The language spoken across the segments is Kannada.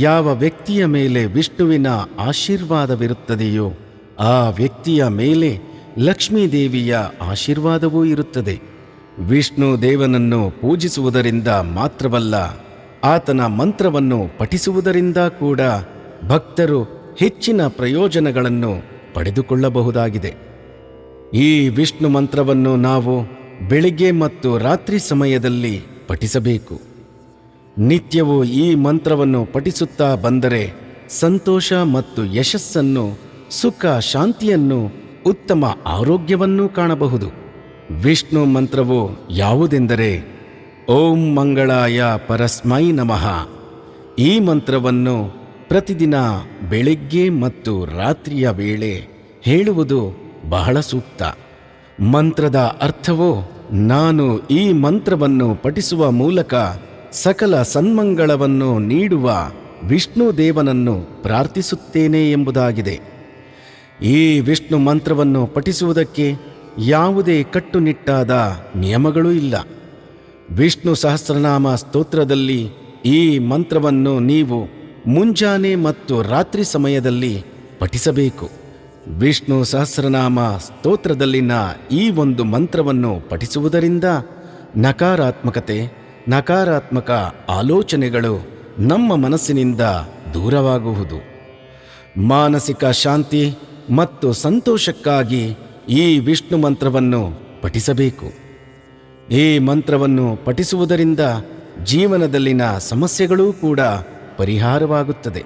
ಯಾವ ವ್ಯಕ್ತಿಯ ಮೇಲೆ ವಿಷ್ಣುವಿನ ಆಶೀರ್ವಾದವಿರುತ್ತದೆಯೋ, ಆ ವ್ಯಕ್ತಿಯ ಮೇಲೆ ಲಕ್ಷ್ಮೀದೇವಿಯ ಆಶೀರ್ವಾದವೂ ಇರುತ್ತದೆ. ವಿಷ್ಣು ದೇವನನ್ನು ಪೂಜಿಸುವುದರಿಂದ ಮಾತ್ರವಲ್ಲ, ಆತನ ಮಂತ್ರವನ್ನು ಪಠಿಸುವುದರಿಂದ ಕೂಡ ಭಕ್ತರು ಹೆಚ್ಚಿನ ಪ್ರಯೋಜನಗಳನ್ನು ಪಡೆದುಕೊಳ್ಳಬಹುದಾಗಿದೆ. ಈ ವಿಷ್ಣು ಮಂತ್ರವನ್ನು ನಾವು ಬೆಳಿಗ್ಗೆ ಮತ್ತು ರಾತ್ರಿ ಸಮಯದಲ್ಲಿ ಪಠಿಸಬೇಕು. ನಿತ್ಯವೂ ಈ ಮಂತ್ರವನ್ನು ಪಠಿಸುತ್ತಾ ಬಂದರೆ ಸಂತೋಷ ಮತ್ತು ಯಶಸ್ಸನ್ನು, ಸುಖ ಶಾಂತಿಯನ್ನು, ಉತ್ತಮ ಆರೋಗ್ಯವನ್ನು ಕಾಣಬಹುದು. ವಿಷ್ಣು ಮಂತ್ರವು ಯಾವುದೆಂದರೆ, ಓಂ ಮಂಗಳಾಯ ಪರಸ್ಮೈ ನಮಃ. ಈ ಮಂತ್ರವನ್ನು ಪ್ರತಿದಿನ ಬೆಳಿಗ್ಗೆ ಮತ್ತು ರಾತ್ರಿಯ ವೇಳೆ ಹೇಳುವುದು ಬಹಳ ಸೂಕ್ತ. ಮಂತ್ರದ ಅರ್ಥವು, ನಾನು ಈ ಮಂತ್ರವನ್ನು ಪಠಿಸುವ ಮೂಲಕ ಸಕಲ ಸನ್ಮಂಗಳವನ್ನು ನೀಡುವ ವಿಷ್ಣು ದೇವನನ್ನು ಪ್ರಾರ್ಥಿಸುತ್ತೇನೆ ಎಂಬುದಾಗಿದೆ. ಈ ವಿಷ್ಣು ಮಂತ್ರವನ್ನು ಪಠಿಸುವುದಕ್ಕೆ ಯಾವುದೇ ಕಟ್ಟುನಿಟ್ಟಾದ ನಿಯಮಗಳೂ ಇಲ್ಲ. ವಿಷ್ಣು ಸಹಸ್ರನಾಮ ಸ್ತೋತ್ರದಲ್ಲಿ ಈ ಮಂತ್ರವನ್ನು ನೀವು ಮುಂಜಾನೆ ಮತ್ತು ರಾತ್ರಿ ಸಮಯದಲ್ಲಿ ಪಠಿಸಬೇಕು. ವಿಷ್ಣು ಸಹಸ್ರನಾಮ ಸ್ತೋತ್ರದಲ್ಲಿನ ಈ ಒಂದು ಮಂತ್ರವನ್ನು ಪಠಿಸುವುದರಿಂದ ನಕಾರಾತ್ಮಕತೆ ನಕಾರಾತ್ಮಕ ಆಲೋಚನೆಗಳು ನಮ್ಮ ಮನಸ್ಸಿನಿಂದ ದೂರವಾಗುವುದು. ಮಾನಸಿಕ ಶಾಂತಿ ಮತ್ತು ಸಂತೋಷಕ್ಕಾಗಿ ಈ ವಿಷ್ಣು ಮಂತ್ರವನ್ನು ಪಠಿಸಬೇಕು. ಈ ಮಂತ್ರವನ್ನು ಪಠಿಸುವುದರಿಂದ ಜೀವನದಲ್ಲಿನ ಸಮಸ್ಯೆಗಳೂ ಕೂಡ ಪರಿಹಾರವಾಗುತ್ತದೆ.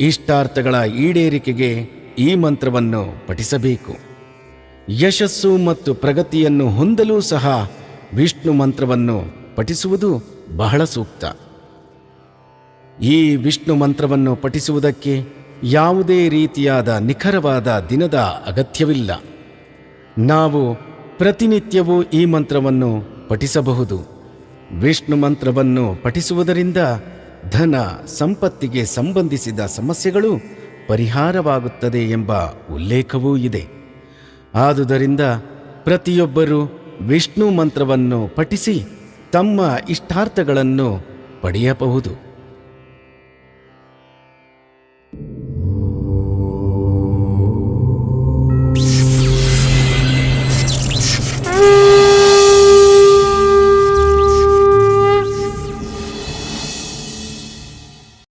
ಇಷ್ಟಾರ್ಥಗಳ ಈಡೇರಿಕೆಗೆ ಈ ಮಂತ್ರವನ್ನು ಪಠಿಸಬೇಕು. ಯಶಸ್ಸು ಮತ್ತು ಪ್ರಗತಿಯನ್ನು ಹೊಂದಲೂ ಸಹ ವಿಷ್ಣು ಮಂತ್ರವನ್ನು ಪಠಿಸುವುದು ಬಹಳ ಸೂಕ್ತ. ಈ ವಿಷ್ಣು ಮಂತ್ರವನ್ನು ಪಠಿಸುವುದಕ್ಕೆ ಯಾವುದೇ ರೀತಿಯಾದ ನಿಖರವಾದ ದಿನದ ಅಗತ್ಯವಿಲ್ಲ. ನಾವು ಪ್ರತಿನಿತ್ಯವೂ ಈ ಮಂತ್ರವನ್ನು ಪಠಿಸಬಹುದು. ವಿಷ್ಣು ಮಂತ್ರವನ್ನು ಪಠಿಸುವುದರಿಂದ ಧನ ಸಂಪತ್ತಿಗೆ ಸಂಬಂಧಿಸಿದ ಸಮಸ್ಯೆಗಳು ಪರಿಹಾರವಾಗುತ್ತದೆ ಎಂಬ ಉಲ್ಲೇಖವೂ ಇದೆ. ಆದುದರಿಂದ ಪ್ರತಿಯೊಬ್ಬರೂ ವಿಷ್ಣು ಮಂತ್ರವನ್ನು ಪಠಿಸಿ ತಮ್ಮ ಇಷ್ಟಾರ್ಥಗಳನ್ನು ಪಡೆಯಬಹುದು.